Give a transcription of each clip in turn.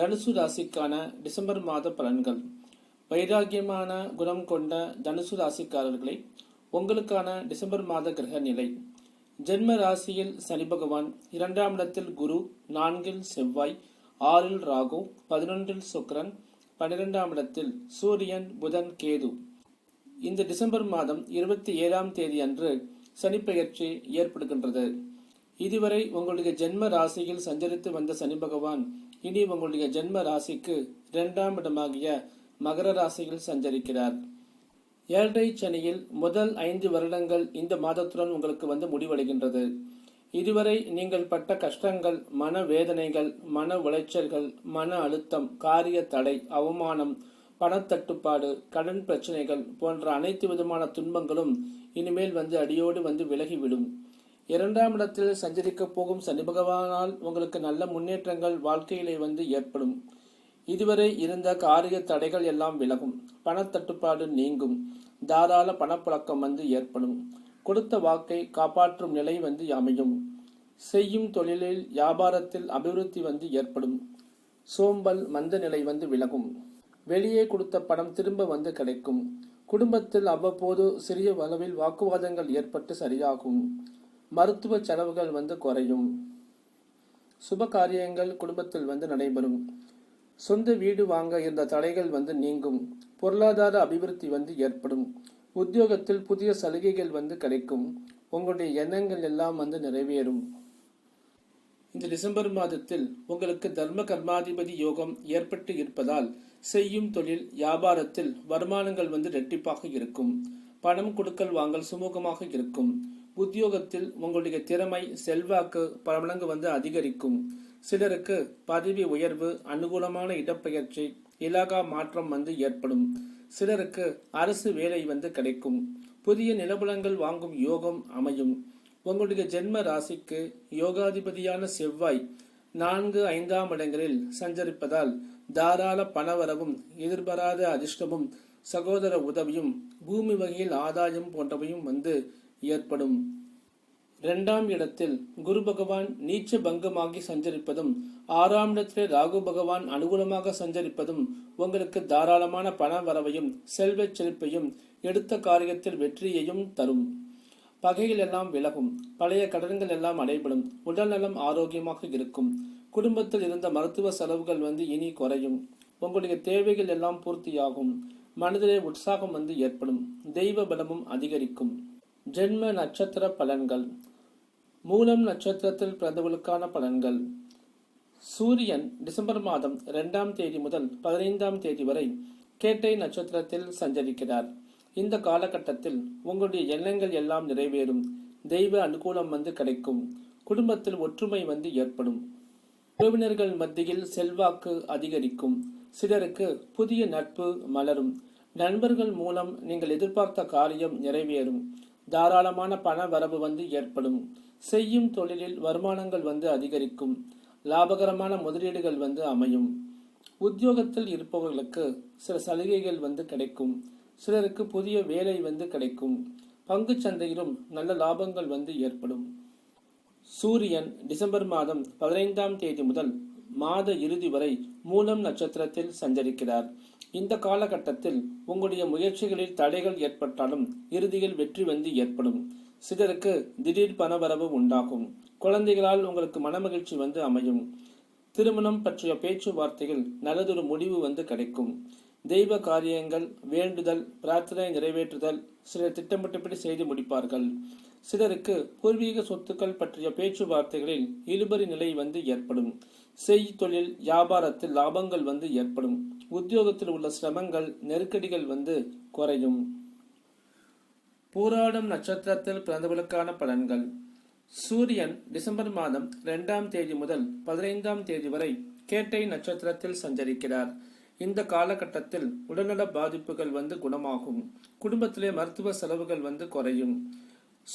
தனுசு ராசிக்கான டிசம்பர் மாத பலன்கள். வைராகியமான குணம் கொண்ட தனுசு ராசிக்காரர்களை உங்களுக்கான டிசம்பர் மாத கிரக நிலை ஜென்ம ராசியில் சனி பகவான் இரண்டாம் இடத்தில் குரு நான்கில் செவ்வாய் ஆறில் ராகு பதினொன்றில் சுக்கரன் பன்னிரெண்டாம் இடத்தில் சூரியன் புதன் கேது. இந்த டிசம்பர் மாதம் இருபத்தி ஏழாம் தேதி அன்று சனிப்பெயர்ச்சி ஏற்படுகின்றது. இதுவரை உங்களுடைய ஜென்ம ராசியில் சஞ்சரித்து வந்த சனி பகவான் இனி உங்களுடைய ஜென்ம ராசிக்கு இரண்டாம் இடமாகிய மகர ராசியில் சஞ்சரிக்கிறார். ஏழரை சனியில் முதல் ஐந்து வருடங்கள் இந்த மாதத்துடன் உங்களுக்கு வந்து முடிவடைகின்றது. இதுவரை நீங்கள் பட்ட கஷ்டங்கள் மன வேதனைகள் மன உளைச்சல்கள் மன அழுத்தம் காரிய தடை அவமானம் பணத்தட்டுப்பாடு கடன் பிரச்சனைகள் போன்ற அனைத்து விதமான துன்பங்களும் இனிமேல் வந்து அடியோடு வந்து விலகிவிடும். இரண்டாம் இடத்தில் சஞ்சரிக்கப் போகும் சனி பகவானால் உங்களுக்கு நல்ல முன்னேற்றங்கள் வாழ்க்கையிலே வந்து ஏற்படும். இதுவரை இருந்த காரிய தடைகள் எல்லாம் விலகும். பணத்தட்டுப்பாடு நீங்கும். தாராள பணப்புழக்கம் வந்து ஏற்படும். கொடுத்த வாக்கை காப்பாற்றும் நிலை வந்து அமையும். செய்யும் தொழிலில் வியாபாரத்தில் அபிவிருத்தி வந்து ஏற்படும். சோம்பல் மந்த நிலை வந்து விலகும். வெளியே கொடுத்த பணம் திரும்ப வந்து கிடைக்கும். குடும்பத்தில் அவ்வப்போது சிறிய அளவில் வாக்குவாதங்கள் ஏற்பட்டு சரியாகும். மருத்துவ செலவுகள் வந்து குறையும். சுப காரியங்கள் குடும்பத்தில் வந்து நடைபெறும். சொந்த வீடு வாங்க இருந்த தடைகள் வந்து நீங்கும். பொருளாதார அபிவிருத்தி வந்து ஏற்படும். உத்தியோகத்தில் புதிய சலுகைகள் வந்து கிடைக்கும். உங்களுடைய எண்ணங்கள் எல்லாம் வந்து நிறைவேறும். இந்த டிசம்பர் மாதத்தில் உங்களுக்கு தர்ம கர்மாதிபதி யோகம் ஏற்பட்டு இருப்பதால் செய்யும் தொழில் வியாபாரத்தில் வருமானங்கள் வந்து ரெட்டிப்பாக இருக்கும். பணம் கொடுக்கல் வாங்கல் சுமூகமாக இருக்கும். உத்தியோகத்தில் உங்களுடைய திறமை செல்வாக்கு பல மடங்கு வந்து அதிகரிக்கும். சிலருக்கு பதவி உயர்வு அனுகூலமான இடப்பெயர்ச்சி இலாகா மாற்றம் வந்து ஏற்படும். சிலருக்கு அரசு வேலை வந்து கிடைக்கும். புதிய நிலபுலங்கள் வாங்கும் யோகம் அமையும். உங்களுடைய ஜென்ம ராசிக்கு யோகாதிபதியான செவ்வாய் நான்கு ஐந்தாம் இடங்களில் சஞ்சரிப்பதால் தாராள பணவரவும் எதிர்பாராத அதிர்ஷ்டமும் சகோதர உதவியும் பூமி வகையில் ஆதாயம் போன்றவையும் வந்து ஏற்படும். இரண்டாம் இடத்தில் குரு பகவான் நீச்ச பங்கமாகி சஞ்சரிப்பதும் ஆறாம் இடத்திலே ராகு பகவான் அனுகூலமாக சஞ்சரிப்பதும் உங்களுக்கு தாராளமான பண வரவையும் செல்வச் செழிப்பையும் எடுத்த காரியத்தில் வெற்றியையும் தரும். பகைகள் எல்லாம் விலகும் பழைய கடன்கள் எல்லாம் அடைபடும் உடல்நலம் ஆரோக்கியமாக இருக்கும். குடும்பத்தில் இருந்த மருத்துவ செலவுகள் வந்து இனி குறையும். உங்களுடைய தேவைகள் எல்லாம் பூர்த்தியாகும். மனதிலே உற்சாகம் வந்து ஏற்படும். தெய்வ பலமும் அதிகரிக்கும். ஜென்ம நட்சத்திர பலன்கள். மூலம் நட்சத்திரத்தில் பிறந்தவர்களுக்கான பலன்கள். சூரியன் டிசம்பர் மாதம் இரண்டாம் தேதி முதல் பதினைந்தாம் தேதி வரை கேட்டை நட்சத்திரத்தில் சஞ்சரிக்கிறார். இந்த காலகட்டத்தில் உங்களுடைய எண்ணங்கள் எல்லாம் நிறைவேறும். தெய்வ அனுகூலம் வந்து கிடைக்கும். குடும்பத்தில் ஒற்றுமை வந்து ஏற்படும். உறவினர்கள் மத்தியில் செல்வாக்கு அதிகரிக்கும். சிலருக்கு புதிய நட்பு மலரும். நண்பர்கள் மூலம் நீங்கள் எதிர்பார்த்த காரியம் நிறைவேறும். தாராளமான பண வரவு வந்து ஏற்படும். செய்யும் தொழிலில் வருமானங்கள் வந்து அதிகரிக்கும். லாபகரமான முதலீடுகள் வந்து அமையும். உத்தியோகத்தில் இருப்பவர்களுக்கு சில சலுகைகள் வந்து கிடைக்கும். சிலருக்கு புதிய வேலை வந்து கிடைக்கும். பங்கு சந்தையிலும் நல்ல லாபங்கள் வந்து ஏற்படும். சூரியன் டிசம்பர் மாதம் பதினைந்தாம் தேதி முதல் மாத இறுதி வரை மூலம் நட்சத்திரத்தில் சஞ்சரிக்கிறார். இந்த காலகட்டத்தில் உங்களுடைய முயற்சிகளில் தடைகள் ஏற்பட்டாலும் இறுதியில் வெற்றி வந்து ஏற்படும். சிலருக்கு திடீர் பணவரவு உண்டாகும். குழந்தைகளால் உங்களுக்கு மனமகிழ்ச்சி வந்து அமையும். திருமணம் பற்றிய பேச்சுவார்த்தைகள் நல்லதொரு முடிவு வந்து கிடைக்கும். தெய்வ காரியங்கள் வேண்டுதல் பிரார்த்தனை நிறைவேற்றுதல் சிலர் திட்டமிட்டபடி செய்து முடிப்பார்கள். சிலருக்கு பூர்வீக சொத்துக்கள் பற்றிய பேச்சுவார்த்தைகளில் இழுபறி நிலை வந்து ஏற்படும். செய் தொழில் வியாபாரத்தில் லாபங்கள் வந்து ஏற்படும். உத்தியோகத்தில் உள்ள சிரமங்கள் நெருக்கடிகள் வந்து குறையும். பூராடம் நட்சத்திரத்தில் பிறந்தவர்களுக்கான பலன்கள். சூரியன் டிசம்பர் மாதம் இரண்டாம் தேதி முதல் பதினைந்தாம் தேதி வரை கேட்டை நட்சத்திரத்தில் சஞ்சரிக்கிறார். இந்த காலகட்டத்தில் உடல்நல பாதிப்புகள் வந்து குணமாகும். குடும்பத்திலே மருத்துவ செலவுகள் வந்து குறையும்.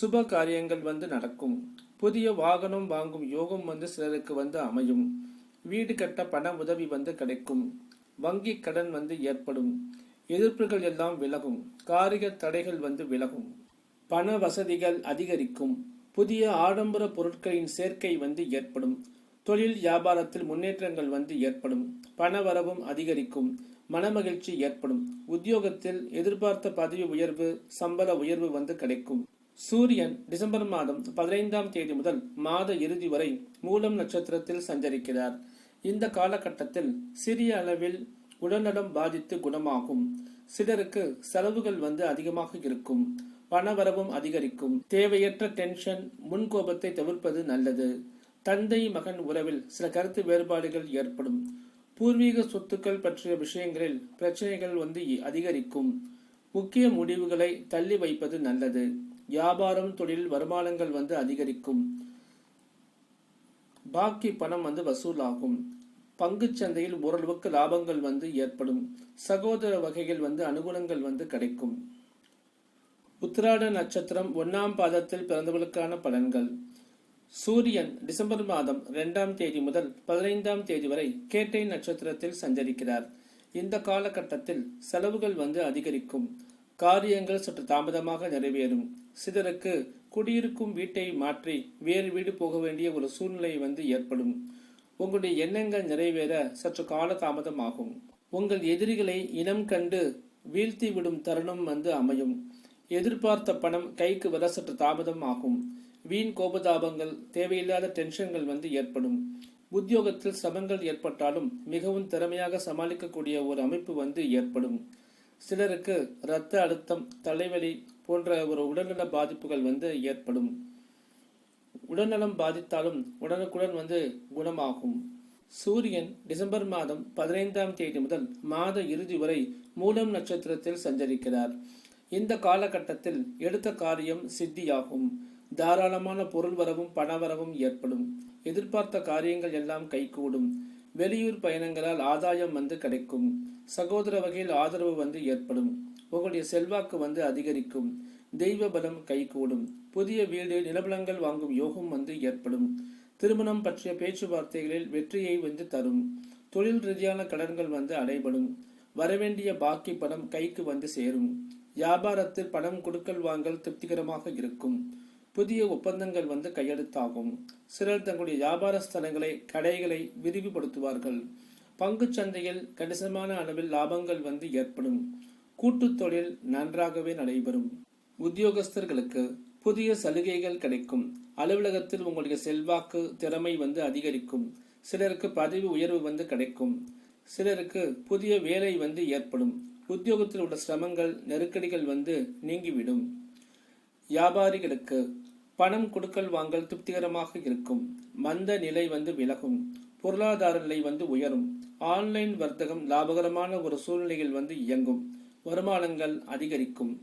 சுப காரியங்கள் வந்து நடக்கும். புதிய வாகனம் வாங்கும் யோகம் வந்து சிலருக்கு வந்து அமையும். வீடு கட்ட பண உதவி வந்து கிடைக்கும். வங்கி கடன் வந்து ஏற்படும். எதிர்ப்புகள் எல்லாம் விலகும். காரிய தடைகள் வந்து விலகும். பண வசதிகள் அதிகரிக்கும். புதிய ஆடம்பர பொருட்களின் சேர்க்கை வந்து ஏற்படும். தொழில் வியாபாரத்தில் முன்னேற்றங்கள் வந்து ஏற்படும். பணவரவும் அதிகரிக்கும். மனமகிழ்ச்சி ஏற்படும். உத்தியோகத்தில் எதிர்பார்த்த பதவி உயர்வு சம்பள உயர்வு வந்து கிடைக்கும். சூரியன் டிசம்பர் மாதம் பதினைந்தாம் தேதி முதல் மாத இறுதி வரை மூலம் நட்சத்திரத்தில் சஞ்சரிக்கிறார். இந்த காலகட்டத்தில் சிறிய அளவில் உடல்நலம் பாதித்து குணமாகும். சிலருக்கு செலவுகள் வந்து அதிகமாக இருக்கும். பணவரவும் அதிகரிக்கும். தேவையற்ற டென்ஷன் முன்கோபத்தை தவிர்ப்பது நல்லது. தந்தை மகன் உறவில் சில கருத்து வேறுபாடுகள் ஏற்படும். பூர்வீக சொத்துக்கள் பற்றிய விஷயங்களில் பிரச்சனைகள் வந்து அதிகரிக்கும். முக்கிய முடிவுகளை தள்ளி வைப்பது நல்லது. வியாபாரம் தொழில் வருமானங்கள் வந்து அதிகரிக்கும். பாக்கி பணம் வந்து வசூலாகும். பங்கு சந்தையில் ஓரளவுக்கு லாபங்கள் வந்து ஏற்படும். சகோதர வகைகள் வந்து அனுகூலங்கள் வந்து கிடைக்கும். உத்திராட நட்சத்திரம் ஒன்னாம் பாதத்தில் பிறந்தவர்களுக்கான பலன்கள். சூரியன் டிசம்பர் மாதம் இரண்டாம் தேதி முதல் பதினைந்தாம் தேதி வரை கேட்டை நட்சத்திரத்தில் சஞ்சரிக்கிறார். இந்த காலகட்டத்தில் செலவுகள் வந்து அதிகரிக்கும். காரியங்கள் சற்று தாமதமாக நிறைவேறும். சிலருக்கு குடியிருக்கும் வீட்டை மாற்றி வேறு வீடு போக வேண்டிய ஒரு சூழ்நிலை வந்து ஏற்படும். உங்களுடைய எண்ணங்கள் நிறைவேற சற்று கால தாமதமாகும் உங்கள் எதிரிகளை இனம் கண்டு வீழ்த்தி விடும் தருணம் வந்து அமையும். எதிர்பார்த்த பணம் கைக்கு வர சற்று தாமதம் ஆகும். வீண் கோபதாபங்கள் தேவையில்லாத டென்ஷன்கள் வந்து ஏற்படும். உத்தியோகத்தில் சிரமங்கள் ஏற்பட்டாலும் மிகவும் திறமையாக சமாளிக்கக்கூடிய ஒரு அமைப்பு வந்து ஏற்படும். சிலருக்கு இரத்த அழுத்தம் தலைவலி போன்ற ஒரு உடல்நல பாதிப்புகள் வந்து ஏற்படும். உடல்நலம் பாதித்தாலும் உடனுக்குடன் வந்து குணமாகும். சூரியன் டிசம்பர் மாதம் பதினைந்தாம் தேதி முதல் மாத இறுதி வரை மூலம் நட்சத்திரத்தில் சஞ்சரிக்கிறார். இந்த காலகட்டத்தில் எடுத்த காரியம் சித்தியாகும். தாராளமான பொருள் வரவும் பணவரவும் ஏற்படும். எதிர்பார்த்த காரியங்கள் எல்லாம் கைகூடும். வெளியூர் பயணங்களால் ஆதாயம் வந்து கிடைக்கும். சகோதர வகையில் ஆதரவு வந்து ஏற்படும். உங்களுடைய செல்வாக்கு வந்து அதிகரிக்கும். தெய்வ பலம் கைகூடும். புதிய வீடு நிலபலங்கள் வாங்கும் யோகம் வந்து ஏற்படும். திருமணம் பற்றிய பேச்சுவார்த்தைகளில் வெற்றியை வந்து தரும். தொழில் ரீதியான கடன்கள் வந்து அடைபடும். வரவேண்டிய பாக்கி பணம் கைக்கு வந்து சேரும். வியாபாரத்தில் பணம் கொடுக்கல் வாங்கல் திருப்திகரமாக இருக்கும். புதிய ஒப்பந்தங்கள் வந்து கையெழுத்தாகும். சிலர் தங்களுடைய வியாபார ஸ்தலங்களை கடைகளை விரிவுபடுத்துவார்கள். பங்குச் சந்தையில் கணிசமான அளவில் லாபங்கள் வந்து ஏற்படும். கூட்டுத் தொழில் நன்றாகவே நடைபெறும். உத்தியோகஸ்தர்களுக்கு புதிய சலுகைகள் கிடைக்கும். அலுவலகத்தில் உங்களுடைய செல்வாக்கு திறமை வந்து அதிகரிக்கும். சிலருக்கு பதவி உயர்வு வந்து கிடைக்கும். சிலருக்கு புதிய வேலை வந்து ஏற்படும். உத்தியோகத்தில் உள்ள சிரமங்கள் நெருக்கடிகள் வந்து நீங்கிவிடும். வியாபாரிகளுக்கு பணம் கொடுக்கல் வாங்கல் திருப்திகரமாக இருக்கும். மந்த நிலை வந்து விலகும். பொருளாதார நிலை வந்து உயரும். ஆன்லைன் வர்த்தகம் லாபகரமான ஒரு சூழ்நிலையில் வந்து இயங்கும். வருமானங்கள் அதிகரிக்கும்.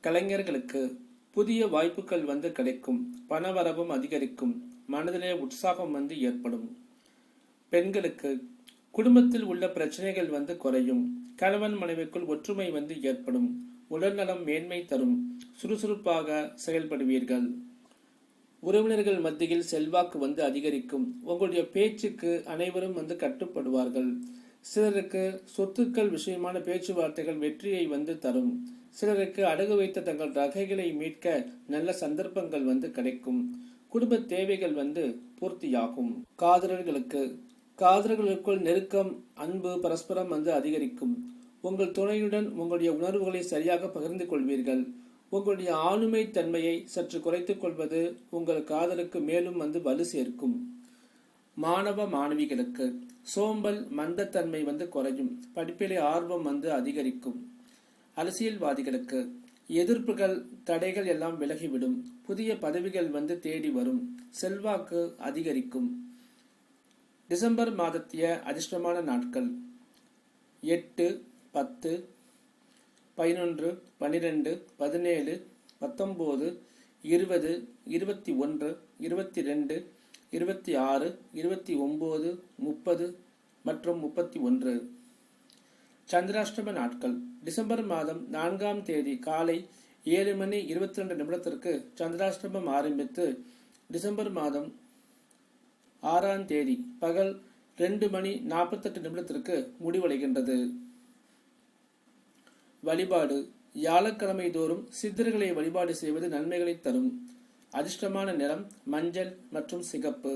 கலைஞர்களுக்கு புதிய வாய்ப்புகள் வந்து கிடைக்கும். பணவரவும் அதிகரிக்கும். மனதிலே உற்சாகம் வந்து ஏற்படும். பெண்களுக்கு குடும்பத்தில் உள்ள பிரச்சனைகள் வந்து குறையும். கணவன் மனைவிக்குள் ஒற்றுமை வந்து ஏற்படும். உடல்நலம் மேன்மை தரும். சுறுசுறுப்பாக செயல்படுவீர்கள். உறவினர்கள் மத்தியில் செல்வாக்கு வந்து அதிகரிக்கும். உங்களுடைய பேச்சுக்கு அனைவரும் வந்து கட்டுப்படுவார்கள். சிலருக்கு சொத்துக்கள் விஷயமான பேச்சுவார்த்தைகள் வெற்றியை வந்து தரும். சிலருக்கு அடகு வைத்த தங்கள் ரகைகளை மீட்க நல்ல சந்தர்ப்பங்கள் வந்து கிடைக்கும். குடும்ப தேவைகள் வந்து பூர்த்தியாகும். காதலர்களுக்கு காதலர்களுக்குள் நெருக்கம் அன்பு பரஸ்பரம் வந்து அதிகரிக்கும். உங்கள் துணையுடன் உங்களுடைய உணர்வுகளை சரியாக பகிர்ந்து கொள்வீர்கள். உங்களுடைய ஆளுமை தன்மையை சற்று குறைத்துக் கொள்வது உங்கள் காதலுக்கு மேலும் வந்து வலு சேர்க்கும். மாணவ மாணவிகளுக்கு சோம்பல் மந்தத்தன்மை வந்து குறையும். படிப்பிலே ஆர்வம் வந்து அதிகரிக்கும். அரசியல்வாதிகளுக்கு எதிர்ப்புகள் தடைகள் எல்லாம் விலகிவிடும். புதிய பதவிகள் வந்து தேடி வரும். செல்வாக்கு அதிகரிக்கும். டிசம்பர் மாதத்திய அதிர்ஷ்டமான நாட்கள். எட்டு பத்து பதினொன்று பன்னிரெண்டு பதினேழு பத்தொம்போது இருபது இருபத்தி ஒன்று இருபத்தி ரெண்டு இருபத்தி ஆறு இருபத்தி ஒம்பது முப்பது மற்றும் முப்பத்தி ஒன்று. சந்திராஷ்டம நாட்கள். டிசம்பர் மாதம் நான்காம் தேதி காலை ஏழு மணி இருபத்தி ரெண்டு நிமிடத்திற்கு சந்திராஷ்டமம் ஆரம்பித்து டிசம்பர் மாதம் ஆறாம் தேதி பகல் ரெண்டு மணி நாற்பத்தெட்டு நிமிடத்திற்கு முடிவடைகின்றது. வழிபாடு. வியாழக்கிழமை தோறும் சித்தர்களை வழிபாடு செய்வது நன்மைகளை தரும். அதிர்ஷ்டமான நிறம் மஞ்சள் மற்றும் சிகப்பு.